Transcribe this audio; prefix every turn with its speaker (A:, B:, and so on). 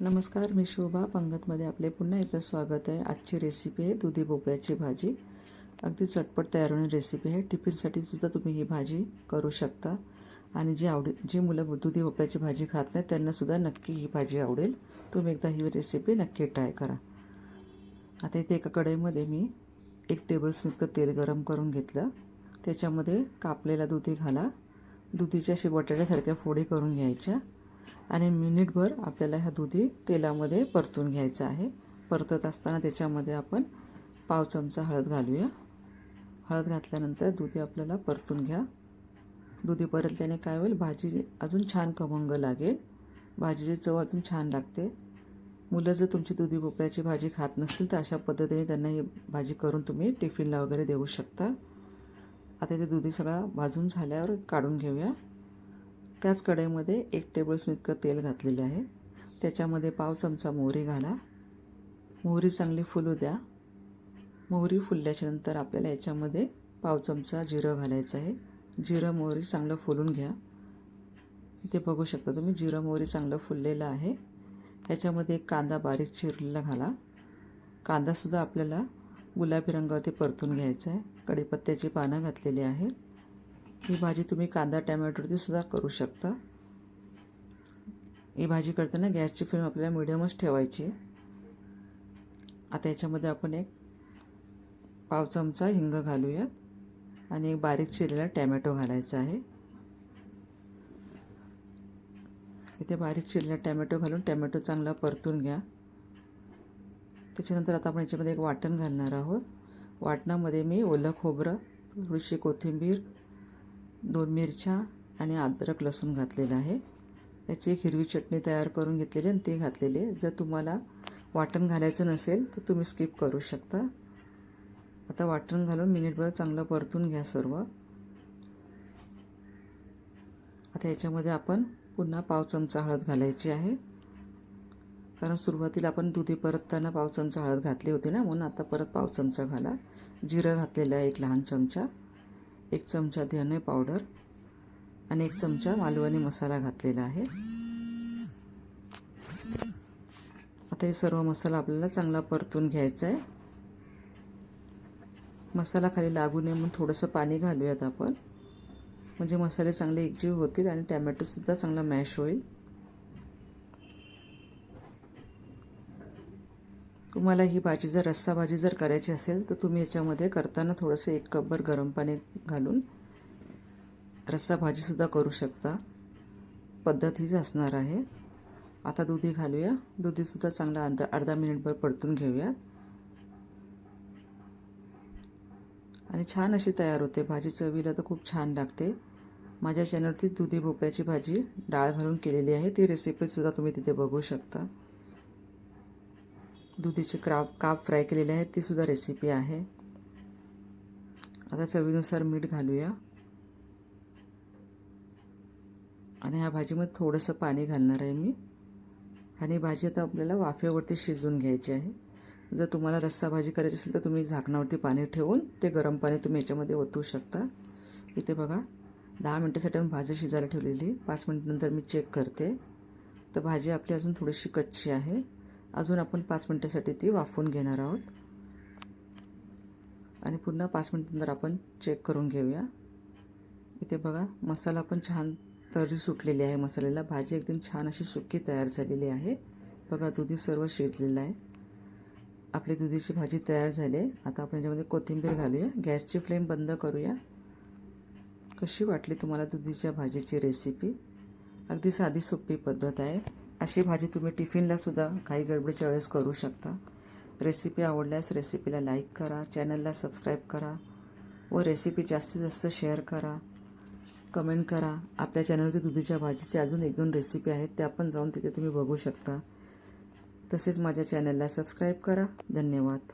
A: नमस्कार मी शोभा. पंगतमध्ये आपले पुन्हा एकदा स्वागत आहे. आजची रेसिपी आहे दुधी भोपळ्याची भाजी. अगदी चटपट तयार होणारी रेसिपी आहे. टिफिनसाठी सुद्धा तुम्ही ही भाजी करू शकता. आणि जी आवडी जी मुलं दुधी भोपळ्याची भाजी खात नाहीत त्यांनासुद्धा नक्की ही भाजी आवडेल. तुम्ही एकदा ही रेसिपी नक्की ट्राय करा. आता इथे एका कढईमध्ये मी एक टेबलस्पून इतकं तेल गरम करून घेतलं. त्याच्यामध्ये कापलेला दुधी घाला. दुधीच्या अशी बटाट्यासारख्या फोडी करून घ्यायच्या. आणि मिनिटभर आपल्याला ह्या दुधी तेलामध्ये परतून घ्यायचं आहे. परतत असताना त्याच्यामध्ये आपण पाव चमचा हळद घालूया. हळद घातल्यानंतर दुधी आपल्याला परतून घ्या. दुधी परतल्याने काय होईल? भाजी अजून छान खमंग लागेल. भाजीची चव अजून छान लागते. मुलं जर तुमची दुधी भोपळ्याची भाजी खात नसतील तर अशा पद्धतीने त्यांना ही भाजी करून तुम्ही टिफिनला वगैरे देऊ शकता. आता ते दुधी सगळा भाजून झाल्यावर काढून घेऊया. त्याच कढईमध्ये एक टेबलस्पून इतकं तेल घातलेलं आहे. त्याच्यामध्ये पाव चमचा मोहरी घाला. मोहरी चांगली फुलू द्या. मोहरी फुलल्याच्यानंतर आपल्याला याच्यामध्ये पाव चमचा जिरं घालायचं आहे. जिरं मोहरी चांगलं फुलून घ्या. इथे बघू शकता तुम्ही जिरं मोहरी चांगलं फुललेलं आहे. ह्याच्यामध्ये एक कांदा बारीक चिरलेला घाला. कांदासुद्धा आपल्याला गुलाबी रंगावरती परतून घ्यायचा आहे. कढीपत्त्याची पानं घातलेली आहेत. ही भाजी तुम्ही कांदा टॅमॅटोवरती सुद्धा करू शकता. ही भाजी करताना गॅसची फ्लेम आपल्याला मिडियमच ठेवायची आता याच्यामध्ये आपण एक पाव चमचा हिंग घालूयात आणि एक बारीक चिरलेला टॅमॅटो घालायचा आहे. इथे बारीक चिरलेला टॅमॅटो घालून टॅमॅटो चांगला परतून घ्या. त्याच्यानंतर आता आपण याच्यामध्ये एक वाटण घालणार आहोत. वाटणामध्ये मी ओलं खोबरं थोडीशी कोथिंबीर दोन मिरच्या आणि अद्रक लसूण घातलेलं आहे. याची एक हिरवी चटणी तयार करून घेतलेली आणि ते घातलेली आहे. जर तुम्हाला वाटण घालायचं नसेल तर तुम्ही स्किप करू शकता. आता वाटण घालून मिनिटभर चांगलं परतून घ्या सर्व. आता याच्यामध्ये आपण पुन्हा पाव चमचा हळद घालायची आहे. कारण सुरुवातीला आपण दुधी परतताना पाव चमचा हळद घातली होती ना म्हणून आता परत पाव चमचा घाला. जिरं घातलेलं आहे एक लहान चमचा. एक चमचा धने पावडर आणि एक चमचा मालवणी मसाला घातलेला आहे. आता हे सर्व मसाला आपल्याला चांगला परतून घ्यायचा आहे मसाला खाली लागू नये म्हणून थोडंसं पाणी घालूयात आपण. म्हणजे मसाले चांगले एकजीव होतील आणि टॅमॅटोसुद्धा चांगला मॅश होईल. तुम्हाला ही भाजी जर रस्सा भाजी जर करायची असेल तर तुम्ही याच्यामध्ये करताना थोडंसं एक कपभर गरम पाणी घालून रस्सा भाजीसुद्धा करू शकता. पद्धत हीच असणार आहे. आता दुधी घालूया. दुधीसुद्धा चांगला अर्धा अर्धा मिनिटभर परतून घेऊया आणि छान अशी तयार होते. भाजी चवीला तर खूप छान लागते. माझ्या चॅनलवरती दुधी भोपळ्याची भाजी डाळ घालून केलेली आहे. ती रेसिपीसुद्धा तुम्ही तिथे बघू शकता. दुधीचे क्राप काप फ्राय केलेले आहेत ती सुद्धा रेसिपी आहे. आता चवीनुसार मीठ घालूया. आणि ह्या भाजीमध्ये थोडंसं पाणी घालणार आहे मी. आणि भाजी आता आपल्याला वाफेवरती शिजवून घ्यायची आहे. जर तुम्हाला रस्सा भाजी करायची असेल तर तुम्ही झाकणावरती पाणी ठेवून ते गरम पाणी तुम्ही याच्यामध्ये ओतू शकता. इथे बघा दहा मिनटासाठी मी भाजी शिजायला ठेवलेली. पाच मिनटानंतर मी चेक करते. तर भाजी आपली अजून थोडीशी कच्ची आहे. अजून आपण पाच मिनटासाठी ती वाफवून घेणार आहोत. आणि पुन्हा पाच मिनटानंतर आपण चेक करून घेऊया. इथे बघा मसाला पण छान तर्री सुटलेली आहे. मसाल्याला भाजी एकदम छान अशी सुकी तयार झालेली आहे. बघा दुधी सर्व शिजलेलं आहे. आपली दुधीची भाजी तयार झाली आहे. आता आपण याच्यामध्ये कोथिंबीर घालूया. गॅसची फ्लेम बंद करूया. कशी वाटली तुम्हाला दुधीच्या भाजीची रेसिपी अगदी साधी सोपी पद्धत आहे. अशी भाजी तुम्ही टिफिनला सुद्धा काही गडबडीच्या वेळेस करू शकता. रेसिपी आवडल्यास रेसिपीला लाईक करा चॅनलला सबस्क्राईब करा व रेसिपी जास्तीत जास्त शेअर करा कमेंट करा. आपल्या चॅनलवरती दुधीच्या भाजीची अजून एक दोन रेसिपी आहेत त्या पण जाऊन तिथे तुम्ही बघू शकता. तसेच माझ्या चॅनलला सबस्क्राईब करा. धन्यवाद.